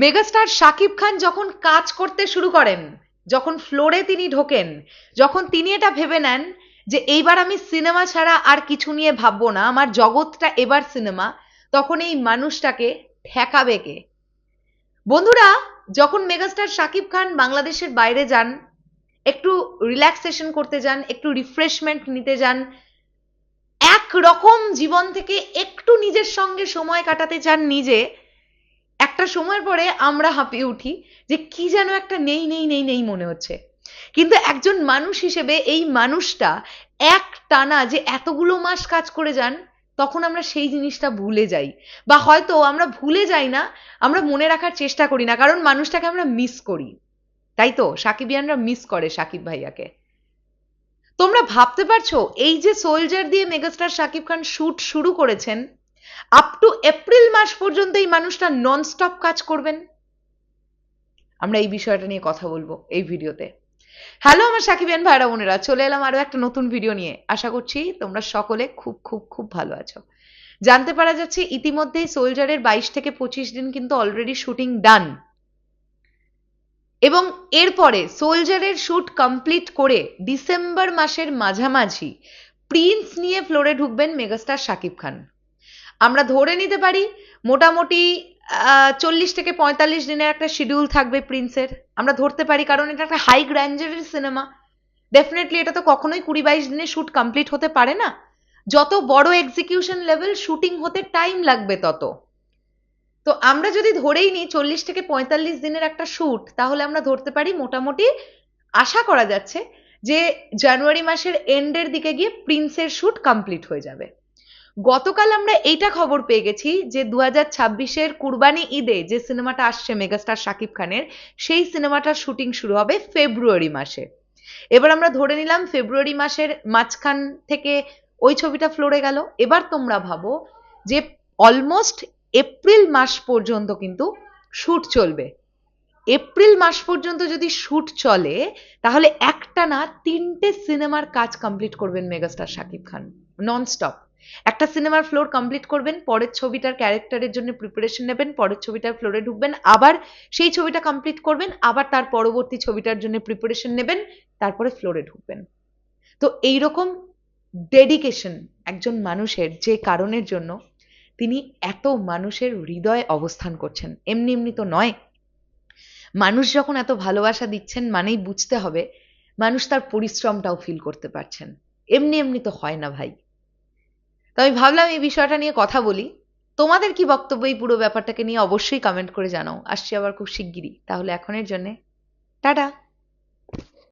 Megastar Shakib খান যখন কাজ করতে শুরু করেন, যখন ফ্লোরে তিনি ঢোকেন, যখন তিনি এটা ভেবে নেন যে এইবার আমি সিনেমা ছাড়া আর কিছু নিয়ে ভাববো না, আমার জগৎটা এবার সিনেমা, তখন এই মানুষটাকে ঠেকাবে কে? বন্ধুরা, যখন মেগাস্টার শাকিব খান বাংলাদেশের বাইরে যান, একটু রিল্যাক্সেশন করতে যান, একটু রিফ্রেশমেন্ট নিতে যান এক রকম জীবন থেকে একটু নিজের সঙ্গে সময় কাটাতে চান নিজে একটা সময়ের পরে আমরা হাঁপিয়ে উঠি যে কি যেন একটা নেই নেই নেই নেই মনে হচ্ছে। কিন্তু একজন মানুষ হিসেবে এই মানুষটা এক টানা যে এতগুলো মাস কাজ করে যান, তখন আমরা সেই জিনিসটা ভুলে যাই। বা হয়তো আমরা ভুলে যাই না, আমরা মনে রাখার চেষ্টা করি না, কারণ মানুষটাকে আমরা মিস করি। তাই তো? সাকিবিয়ানরা মিস করে সাকিব ভাইয়াকে। তোমরা ভাবতে পারছ, এই যে সোলজার দিয়ে মেগাস্টার শাকিব খান শুট শুরু করেছেন আপ টু এপ্রিল মাস পর্যন্ত এই মানুষটা ননস্টপ কাজ করবেন। আমরা এই বিষয়টা নিয়ে কথা বলব এই ভিডিওতে। হ্যালো আমার সাকিবিয়ান ভাইরা বোনেরা, চলে এলাম আরও একটা নতুন ভিডিও নিয়ে। আশা করছি তোমরা সকলে খুব খুব খুব ভালো আছো। জানতে পারা যাচ্ছে ইতিমধ্যেই সোলজারের বাইশ থেকে পঁচিশ দিন কিন্তু অলরেডি শুটিং ডান এবং এরপরে সোলজারের শুট কমপ্লিট করে ডিসেম্বর মাসের মাঝামাঝি প্রিন্স নিয়ে ফ্লোরে ঢুকবেন মেগাস্টার শাকিব খান। আমরা ধরে নিতে পারি মোটামুটি চল্লিশ থেকে পঁয়তাল্লিশ দিনের একটা শিডিউল থাকবে প্রিন্সের আমরা ধরতে পারি কারণ এটা একটা হাই গ্র্যান্ডারের সিনেমা ডেফিনেটলি এটা তো কখনোই কুড়ি বাইশ দিনে শ্যুট কমপ্লিট হতে পারে না। যত বড় এক্সিকিউশন লেভেল শুটিং হতে টাইম লাগবে তত। তো আমরা যদি ধরেই নিই চল্লিশ থেকে পঁয়তাল্লিশ দিনের একটা শ্যুট তাহলে আমরা ধরতে পারি মোটামুটি আশা করা যাচ্ছে যে জানুয়ারি মাসের এন্ডের দিকে গিয়ে প্রিন্সের শ্যুট কমপ্লিট হয়ে যাবে। গতকাল আমরা এইটা খবর পেয়ে গেছি যে দু হাজার ছাব্বিশের কুরবানি ঈদে যে সিনেমাটা আসছে মেগাস্টার শাকিব খানের, সেই সিনেমাটার শুটিং শুরু হবে ফেব্রুয়ারি মাসে। এবার আমরা ধরে নিলাম ফেব্রুয়ারি মাসের মাঝখান থেকে ওই ছবিটা ফ্লোরে গেল। এবার তোমরা ভাবো যে অলমোস্ট এপ্রিল মাস পর্যন্ত কিন্তু শ্যুট চলবে। এপ্রিল মাস পর্যন্ত যদি শ্যুট চলে, তাহলে একটা না তিনটে সিনেমার কাজ কমপ্লিট করবেন মেগাস্টার শাকিব খান, ননস্টপ। একটা সিনেমার ফ্লোর কমপ্লিট করবেন, পরের ছবিটার ক্যারেক্টারের জন্য প্রিপারেশন নেবেন, পরের ছবিটার ফ্লোরে ঢুকবেন, আবার সেই ছবিটা কমপ্লিট করবেন, আবার তার পরবর্তী ছবিটার জন্য প্রিপারেশন নেবেন, তারপরে ফ্লোরে ঢুকবেন। তো এইরকম ডেডিকেশন একজন মানুষের যে কারণের জন্য তিনি এত মানুষের হৃদয়ে অবস্থান করছেন। এমনি এমনি তো নয়। মানুষ যখন এত ভালোবাসা দিচ্ছেন মানেই বুঝতে হবে, মানুষ তার পরিশ্রমটাও ফিল করতে পারছেন। এমনি এমনি তো হয় না ভাই। তো আমি ভাবলাম এই বিষয়টা নিয়ে কথা বলি। তোমাদের কি বক্তব্য এই পুরো ব্যাপারটাকে নিয়ে অবশ্যই কমেন্ট করে জানাও। আসছি আবার খুব শিগগিরই। তাহলে এখনের জন্যে। টাটা।